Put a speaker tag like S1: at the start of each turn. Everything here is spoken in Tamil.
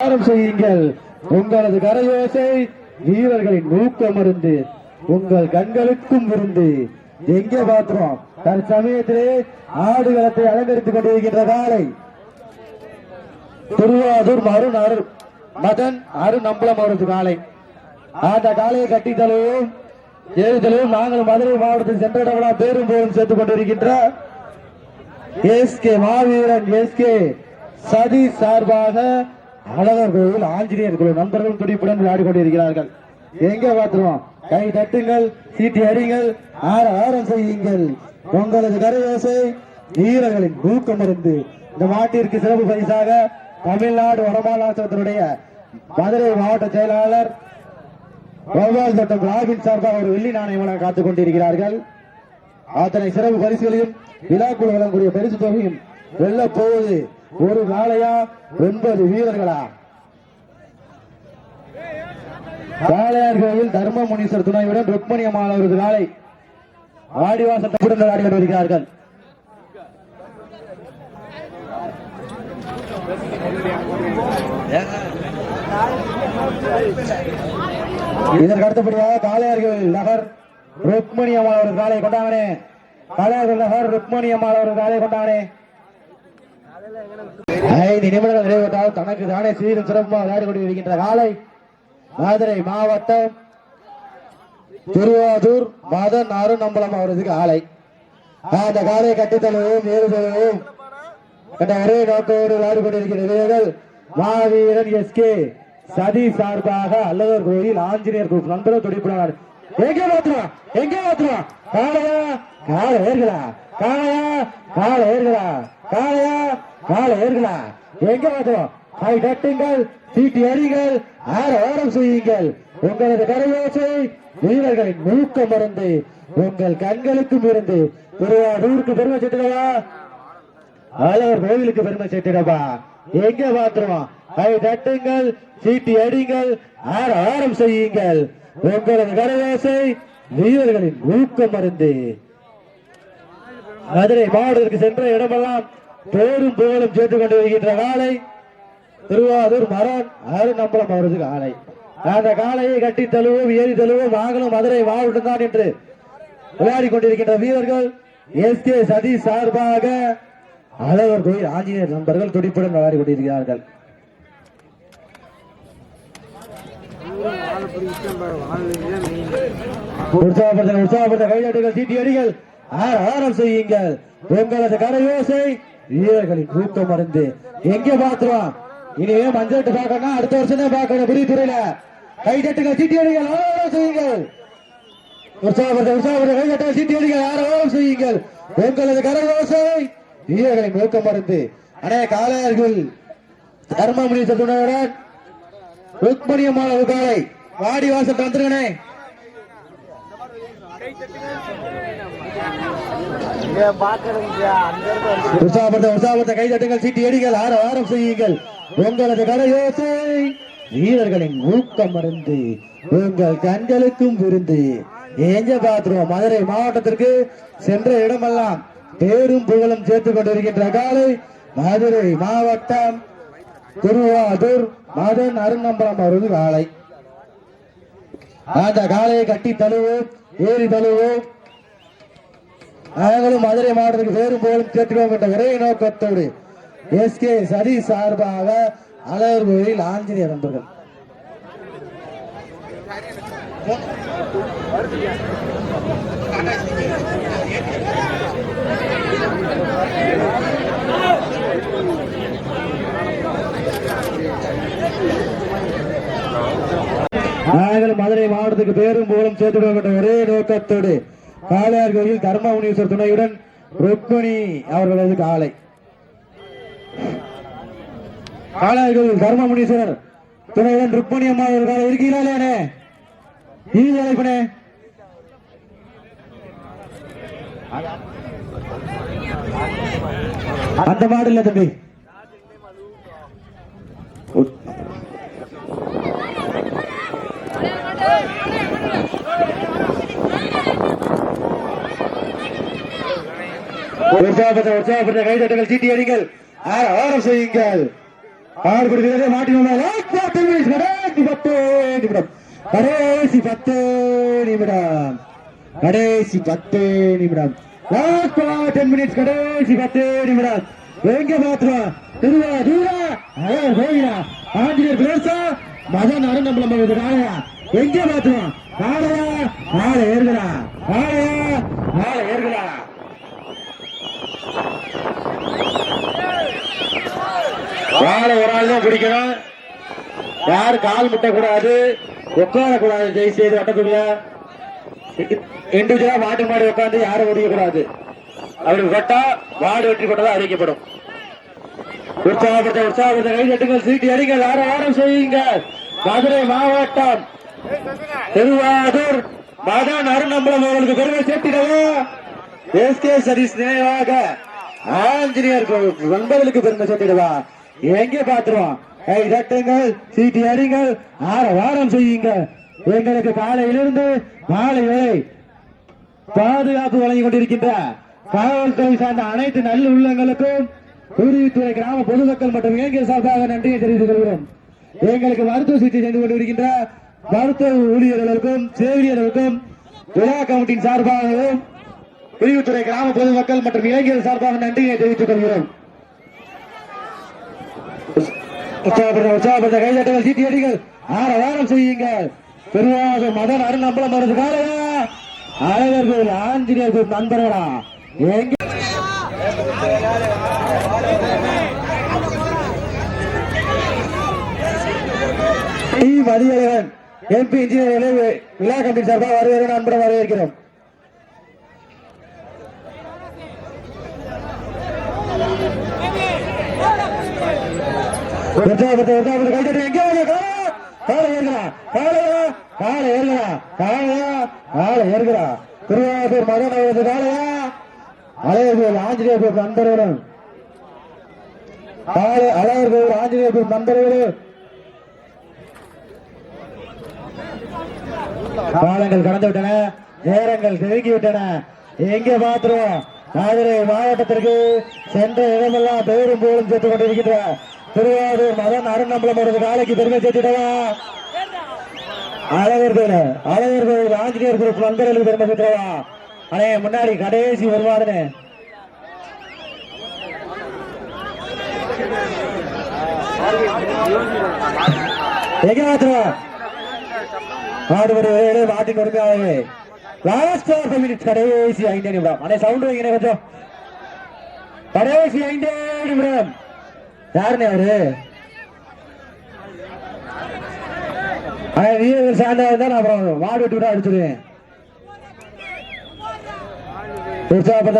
S1: ஆரம் செய்யுங்கள். உங்களது கரையோசை வீரர்களின் ஊக்கமருந்து உங்கள் கண்களுக்கும் விருந்து. எங்கே பார்க்கிறோம்? தற்சமயத்திலே ஆடுகளத்தை அலங்கரித்துக் கொண்டிருக்கின்ற காலை திருவாதூர் அருண் அருண் மதன் அருண் அம்பலம் அவரது காலை அந்த காலையை கட்டித்தலையும் தழுவும் நாங்கள் மதுரை மாவட்டத்தில் சென்றடவனா பேரும் போரும் சேர்த்துக் கொண்டிருக்கின்ற எஸ் கே மாவீரன் எஸ் கே சதி சார்பாக அழகர் கோவில் ஆஞ்சநேயர் குழு நண்பர்களும் துடிப்புடன் விளையாடி கொண்டிருக்கிறார்கள் எங்க பார்த்துருவோம்? கை தட்டுங்கள் சீட்டி அடிங்கள் ஆற ஆரம் செய்யுங்கள். உங்களது கரையோசை வீரர்களின் ஊக்கம் இருந்து இந்த மாட்டிற்கு சிறப்பு பரிசாக தமிழ்நாடு வடமாநாசத்தினுடைய மதுரை மாவட்ட செயலாளர் கோபால் தட்டம் ராபின் சார்பாக ஒரு வெள்ளி நாணயம் வழங்க காத்துக் கொண்டிருக்கிறார்கள். அத்தனை சிறப்பு பரிசுகளையும் விழாக்குழு வழங்கக்கூடிய பரிசு தொகையும் வெல்ல போவது ஒரு காளையா ஒன்பது வீரர்களா? காளையார் கோயில் தர்ம முனீஸ்வர் துணையுடன் ருக்மணி அம்மாள் அவரது காலை ஆடிவாசல் தப்புடன் ஆடி வருகிறார்கள். இதற்கு அடுத்தபடியாக காளையார்கள் நகர் ருக்மணி அம்மாள் அவரது காலை கொண்டாங்கனே காளையார்கள் நகர் ருக்மணி அம்மாள் அவரது காலை கொண்டாங்கனே ஐந்து நிமிடங்கள் நிறைவேற்றால் தனக்கு தானே சீரும் சிறப்பாக விளையாடி கொண்டிருக்கின்ற காலை மதுரை மாவட்டம் திருவாதூர் மதன் அருணம்பலம் அவரது ஆலை அந்த காலை கட்டித்தளவும் ஏறுதளவும் என்ற ஒரே நோக்கோடு விளையாடி கொண்டிருக்கிற வீரர்கள் மாவீரன் எஸ்கே சதி சார்பாக அல்லவர் கோயில் ஆஞ்சநேயர் குரூப் நண்பர்கள் துடிப்பினார் எங்கே மாத்துறான் எங்கே மாத்துறான் காளையா காலை ஏறுகிறா. காளையா காலை ஏறுகிறா. காளையா காலை ஏறுகளா எங்க மாத்துறோம் கை தட்டுங்கள் சீட்டி அடிங்கள் ஆற ஓரம் செய்யுங்கள். உங்களது கரையோசை வீரர்களின் மூக்கம் மருந்து உங்கள் கண்களுக்கும் இருந்து. திருவாரூருக்கு பெருமை சேர்த்துக்கவா ஆலவர் கோவிலுக்கு பெருமை சேர்த்திடப்பா எங்க பாத்துருவோம் கை தட்டுங்கள் சீட்டி அடிங்கள் ஆற ஆரம் செய்யுங்கள். உங்களது கரையோசை வீரர்களின் ஊக்கம் மருந்து. மதுரை மாவட்டத்திற்கு சென்ற இடமெல்லாம் பேரும் புகழும் சேர்த்துக் கொண்டு வருகின்ற காலை திருவாரூர் மரன் அருநம்பலம் அவரது காலை. அந்த காலையை கட்டி தழுவோம் ஏறி தழுவோம் நாங்களும் மதுரை மாவட்டம் தான் என்று விளையாடி கொண்டிருக்கின்ற வீரர்கள் எஸ் கே சதீஷ் சார்பாக அழகர் கோயில் ஆஞ்சநேயர் நண்பர்கள் துடிப்புடன் விளையாடி கொண்டிருக்கிறார்கள். உற்சாகப்படுத்த உற்சாகப்படுத்த கைதட்டுகள் சீட்டி அடிகள் ஆர ஆரம் செய்யுங்கள். உங்களது கரையோசை வீரர்களின் ஊக்கம் மருந்து எங்கே பாத்துருவோம் இனிமே மஞ்சள் பார்க்கணும் அடுத்த வருஷம் தான் பார்க்கணும் புரியுதுறையில கைதட்டுகள் சீட்டி அடிகள் ஆரம் செய்யுங்கள். உற்சாகப்படுத்த உற்சாகப்படுத்த கைதட்டுகள் சீட்டி அடிகள் ஆரம் செய்யுங்கள். உங்களது கரையோசை வீரர்களின் ஊக்கம் மருந்து அனைய காலையர்கள் தர்மமுனி துணையுடன் ருக்மணியம்மாள் காலை வாடி வாசல் வந்துருங்கண்ணே உற்சாகப்பட்ட உற்சாகப்பட்ட கை தட்டுங்கள் சீட்டி எடிகள் ஆற ஆரம் செய்யுங்கள். உங்களது கடையோசை வீரர்களின் ஊக்கம் மருந்து உங்கள் கண்களுக்கும் விருந்து. எங்க பாத்துருவோம் மதுரை மாவட்டத்திற்கு சென்ற இடமெல்லாம் பேரும் புகழும் சேர்த்துக் கொண்டிருக்கின்ற காலை மதுரை மாவட்டம் திருவாதூர் மதன் அருணம்பலம் அவரது காலை. அந்த காலையை கட்டி தழுவோம் ஏறி தழுவோம் நாங்களும் மதுரை மாவட்டத்துக்கு வேறு போலும் கேட்டுக்கோம் என்ற ஒரே நோக்கத்தோடு எஸ் கே சதி சார்பாக அழகர் கோயில் ஆஞ்சநேயர் நண்பர்கள். நாங்கள் மதுரை மாவட்டத்துக்கு பேரும் போலும் சேர்த்துக்கொள்ள என்ற ஒரே நோக்கத்தோடு காளையார் கோயில் தர்ம முனீஸ்வர் துணையுடன் ருக்மணி அவர்களது காலை காளையார் கோயில் தர்ம முனீஸ்வரர் துணையுடன் ருக்மணி அம்மா அவர்கள் காலை இருக்கீங்களே இது அழைப்பனே அந்த மாடு இல்ல தம்பி. உற்சாகப்பட்ட உற்சாகப்பட்ட கைதட்டுகள் சீட்டி அடிங்கள். ஆர ஆரம் செய்யுங்கள். ஆறு கொடுக்கிறது மாட்டினோம் கடைசி பத்து நிமிடம். கடைசி பத்து நிமிடம். கடைசி பத்து நிமிடம். லாஸ்ட் டென் மினிட்ஸ் கடைசி பத்து நிமிடம். எங்க பாத்துருவா திருவா தூரா. அழகர் கோயிலா ஆஞ்சநேயர் பேசா மதன் அருணம்பலம் இது நாளையா எங்க பாத்துருவான் நாளையா நாளை ஏறுகிறா. காளையா நாளை ஏறுகிறா. காலை ஒரு ஆள் தான் பிடிக்கணும். யாரும் கால் முட்ட கூடாது உட்கார கூடாது ஜெய் செய்து வட்டக்கூடிய இண்டிவிஜுவலா மாட்டு மாடி உட்காந்து யாரும் முடிய கூடாது அப்படி வெட்டா மாடு வெற்றி கொண்டதா அறிவிக்கப்படும் உற்சாகப்படுத்த உற்சாகப்படுத்த கை தட்டுங்கள் சீட்டி அடிங்கள் ஆற வாரம் செய்யுங்க மதுரை மாவட்டம் திருவாரூர் மதன் அருணம்பலம் அவர்களுக்கு பெருமை சேர்த்திடவா? எஸ்கே சதீஷ் நினைவாக ஆஞ்சநேயர் நண்பர்களுக்கு பெருமை சேர்த்திடவா? எங்கே பாத்துருவோம் கை தட்டுங்கள் சீட்டி அறிங்கள் ஆற வாரம் செய்யுங்க எங்களுக்கு காலையிலிருந்து மாலை வரை பாதுகாப்பு வழங்கிக் கொண்டிருக்கின்ற காவல்துறை சார்ந்த அனைத்து நல்ல உள்ளங்களுக்கும் உதவித்துறை கிராம பொதுமக்கள் மற்றும் இளைஞர் சார்பாக நன்றியை தெரிவித்துக் கொள்கிறோம். எங்களுக்கு மருத்துவ சிகிச்சை செய்து கொண்டிருக்கின்ற மருத்துவ ஊழியர்களுக்கும் செவிலியர்களுக்கும் விழா கமிட்டியின் சார்பாகவும் பிரிவுத்துறை கிராம பொதுமக்கள் மற்றும் இளைஞர் சார்பாக நன்றியை தெரிவித்துக் கொள்கிறோம். உற்சாகப்படுத்த உற்சாகப்படுத்த கைதட்டுகள் சீட்டி அடிகள் ஆற வாரம் செய்யுங்கள். பெருவாக மதன் அருள் அம்பலம் வருது காலையா ஆஞ்சநேயர் ஆஞ்சநேயர்கள் நண்பர்களா? எங்க? டி. மதியழகன் எம்பி இன்ஜினியர் விழா கமிட்டி சார்பாக வரவேற்க அன்புடன் வரவேற்கிறோம். உற்சாகப்படுத்த உற்சாகப்படுத்த கைதட்டு எங்கே காலை ஏறுகிறா காலையா காலை ஏறுகிறா காலையா காலை ஏறுகிறா திருவாரூர் மகன் அவரது காலையா அலையர்கள் ஆஞ்சநேயர் கோவில் நண்பர்களும் காலை காலங்கள் கடந்து விட்டன நேரங்கள் நெருங்கி விட்டன எங்கே பார்த்துருவோம் மதுரை மாவட்டத்திற்கு சென்ற இடமெல்லாம் பேரும் போலும் சேர்த்துக் கொண்டிருக்கின்ற திருவாரூர் மதன் அருணம்பலம் அவரது காலைக்கு பெருமை சேர்த்திடவா? அழகர் கோயில் அழகர் கோயில் ஆஞ்சநேயர் குரூப் நண்பர்களுக்கு பெருமை சேர்த்துடவா? அண்ணே முன்னாடி கடைசி வருவாருன்னு எங்க உரிமையாளர்களே லாஸ்ட் ஃபோர் மினிட்ஸ் கடைசி ஐந்தே நிமிடம். அண்ணே சவுண்ட் வைங்க கொஞ்சம். கடைசி ஐந்தே நிமிடம். யாருன்னு அவரு அண்ணே சாண்டா இருந்தா நான் அப்புறம் மாடு விட்டு விட அடிச்சிருவேன் உற்சாகப்பட்ட